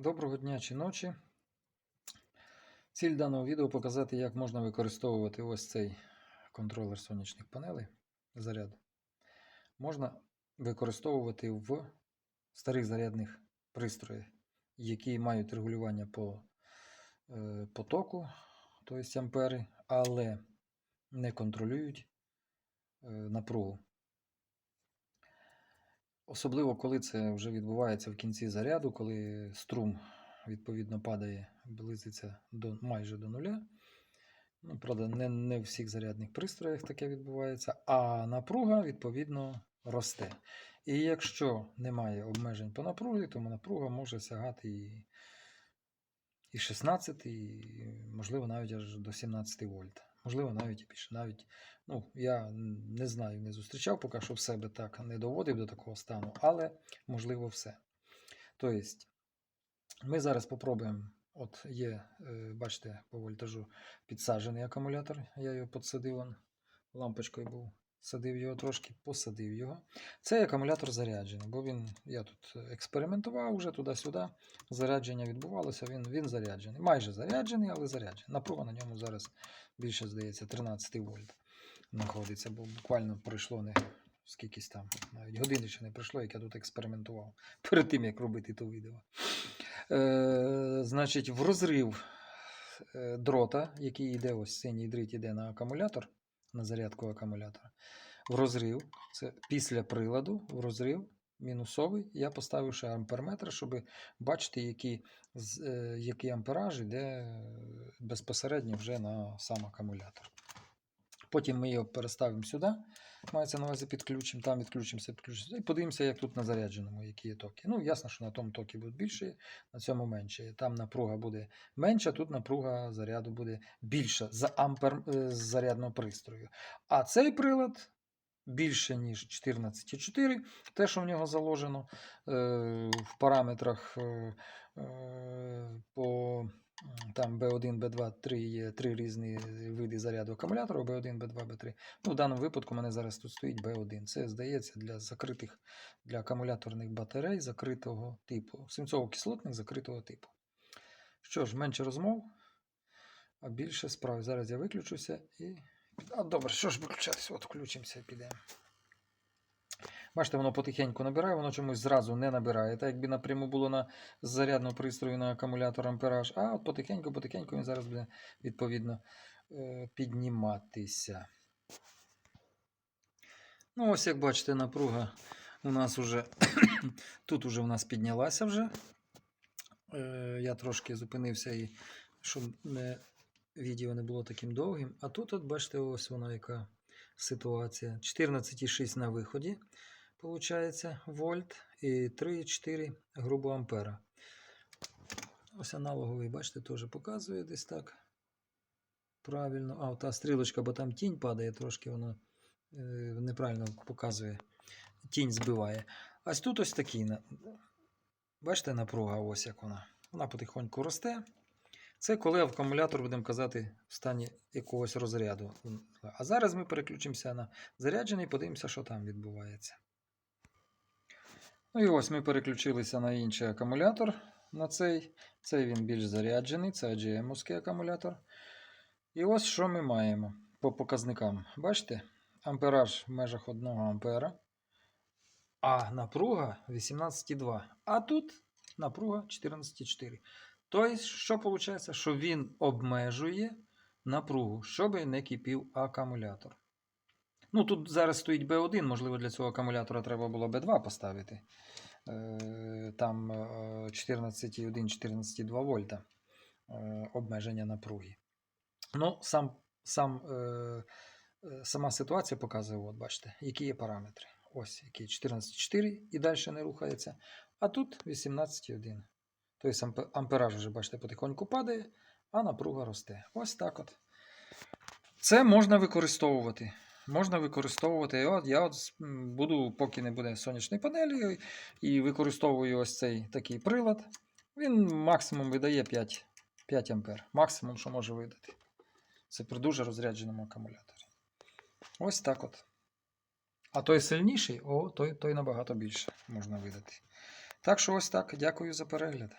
Доброго дня чи ночі. Ціль даного відео показати, як можна використовувати ось цей контролер сонячних панелей заряд. Можна використовувати в старих зарядних пристроях, які мають регулювання по е, потоку, тобто ампери, але не контролюють е, напругу. Особливо, коли це вже відбувається в кінці заряду, коли струм відповідно падає, близиться до, майже до нуля. Ну, правда, не, не в всіх зарядних пристроях таке відбувається, а напруга, відповідно, росте. І якщо немає обмежень по напругі, то напруга може сягати і, і 16, і, можливо, навіть аж до 17 вольт. Можливо, навіть і більше. Навіть, ну, я не знаю, не зустрічав, поки що в себе так не доводив до такого стану, але можливо все. Тобто, ми зараз попробуємо. От є, е, бачите, по вольтажу підсаджений акумулятор. Я його підсадив, лампочкою був. Садив його трошки, посадив його. Цей акумулятор заряджений, бо він, я тут експериментував вже туди-сюди. Зарядження відбувалося, він, він заряджений. Майже заряджений, але заряджений. Напруга на ньому зараз більше, здається, 13 вольт знаходиться, бо буквально пройшло не скількись там, навіть години ще не пройшло, як я тут експериментував перед тим, як робити то відео. Е, значить, в розрив е, дрота, який йде, ось синій дріт йде на акумулятор, на зарядку акумулятора. В розрив, це після приладу, в розрив мінусовий, я поставив ще амперметр, щоб бачити, які, з- е, який ампераж йде е, безпосередньо вже на сам акумулятор. Потім ми його переставимо сюди, мається на увазі підключимо, там відключимося, підключимося. І подивимося, як тут на зарядженому, які є токи. Ну, ясно, що на тому токи будуть більші, на цьому менше. Там напруга буде менша, тут напруга заряду буде більша за ампер е, з зарядного пристрою. А цей прилад більше, ніж 14,4, те, що в нього заложено е, в параметрах е, по там B1, B2, 3 є три різні види заряду акумулятора, B1, B2, B3. Ну, в даному випадку у мене зараз тут стоїть B1. Це здається для закритих для акумуляторних батарей закритого типу, свинцово-кислотних закритого типу. Що ж, менше розмов, а більше справ. Зараз я виключуся і. А, добре, що ж виключатися? От включимося і підемо. Бачите, воно потихеньку набирає, воно чомусь зразу не набирає. Так якби напряму було на з зарядного пристрою на акумулятор ампераж, а от потихеньку-потихеньку він зараз буде відповідно е, підніматися. Ну, ось як бачите, напруга у нас уже тут уже в нас піднялася вже. Е, Я трошки зупинився і щоб не, відео не було таким довгим. А тут, от бачите, ось вона яка ситуація. 14,6 на виході, виходить, вольт і 3,4 грубо ампера. Ось аналоговий, бачите, теж показує десь так. Правильно. А, та стрілочка, бо там тінь падає, трошки вона е, неправильно показує. Тінь збиває. А тут ось такий. Бачите, напруга, ось як вона. Вона потихоньку росте. Це коли акумулятор, будемо казати, в стані якогось розряду. А зараз ми переключимося на заряджений, подивимося, що там відбувається. Ну і ось ми переключилися на інший акумулятор. На цей. Цей він більш заряджений, це AGM-овський акумулятор. І ось що ми маємо по показникам. Бачите? Ампераж в межах 1 ампера. А напруга 18,2. А тут напруга 14,4. Тобто, що виходить? Що він обмежує напругу, щоб не кипів акумулятор. Ну, тут зараз стоїть B1, можливо, для цього акумулятора треба було B2 поставити. Е, Там е, 14,1, 14,2 вольта е, обмеження напруги. Ну, сам, сам, е, е, сама ситуація показує, от бачите, які є параметри. Ось які 14,4 і далі не рухається. А тут 18,1. Тобто ампераж вже, бачите, потихоньку падає, а напруга росте. Ось так от. Це можна використовувати. Можна використовувати. От, я от буду, поки не буде сонячної панелі, і використовую ось цей такий прилад. Він максимум видає 5, 5 ампер. Максимум, що може видати. Це при дуже розрядженому акумуляторі. Ось так от. А той сильніший, о, той, той набагато більше можна видати. Так що ось так. Дякую за перегляд.